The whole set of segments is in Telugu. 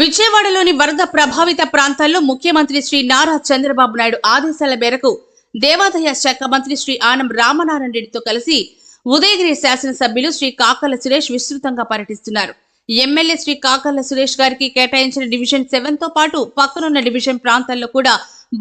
విజయవాడలోని వరద ప్రభావిత ప్రాంతాల్లో ముఖ్యమంత్రి శ్రీ నారా చంద్రబాబు నాయుడు ఆదేశాల మేరకు దేవాదాయ శాఖ మంత్రి శ్రీ ఆనం రామనారాయణ రెడ్డితో కలిసి ఉదయగిరి శాసనసభ్యులు శ్రీ కాకల సురేష్ విస్తృతంగా పర్యటిస్తున్నారు. ఎమ్మెల్యే శ్రీ కాకల సురేష్ గారికి కేటాయించిన డివిజన్ సెవెన్తో పాటు పక్కనున్న డివిజన్ ప్రాంతాల్లో కూడా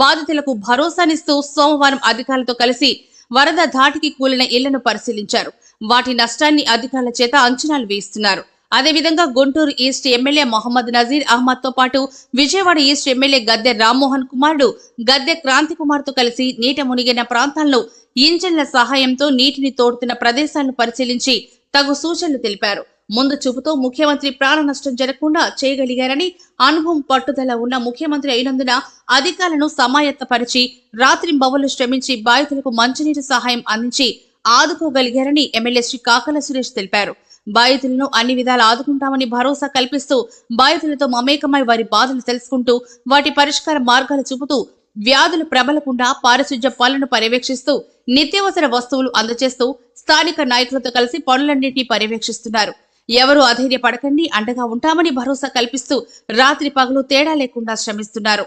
బాధితులకు భరోసానిస్తూ సోమవారం అధికారులతో కలిసి వరద ధాటికి కూలిన ఇళ్ళను పరిశీలించారు. వాటి నష్టాన్ని అధికారుల చేత అంచనాలు వేయిస్తున్నారు. అదేవిధంగా గుంటూరు ఈస్ట్ ఎమ్మెల్యే మొహమ్మద్ నజీర్ అహ్మద్తో పాటు విజయవాడ ఈస్ట్ ఎమ్మెల్యే గద్దె రామ్మోహన్ కుమారుడు గద్దె క్రాంతి కుమార్తో కలిసి నీట మునిగిన ప్రాంతాల్లో ఇంజన్ల సహాయంతో నీటిని తోడుతున్న ప్రదేశాలను పరిశీలించి తగు సూచనలు తెలిపారు. ముందు చూపుతో ముఖ్యమంత్రి ప్రాణ నష్టం జరగకుండా చేయగలిగారని అనుభవం పట్టుదల ఉన్న ముఖ్యమంత్రి అయినందున అధికారులను సమాయత్తపరిచి రాత్రింబవళ్ళు శ్రమించి బాధితులకు మంచినీటి సహాయం అందించి ఆదుకోగలిగారని ఎమ్మెల్యే శ్రీ కాకల సురేష్ తెలిపారు. బాధితులను అన్ని విధాలు ఆదుకుంటామని భరోసా కల్పిస్తూ బాధితులతో మమేకమై వారి బాధలు తెలుసుకుంటూ వాటి పరిష్కార మార్గాలు చూపుతూ వ్యాధులు ప్రబలకుండా పారిశుధ్య పనులను పర్యవేక్షిస్తూ నిత్యావసర వస్తువులు అందజేస్తూ స్థానిక నాయకులతో కలిసి పనులన్నింటినీ పర్యవేక్షిస్తున్నారు. ఎవరు అధైర్యపడకండి అండగా ఉంటామని భరోసా కల్పిస్తూ రాత్రి పగలు తేడా లేకుండా శ్రమిస్తున్నారు.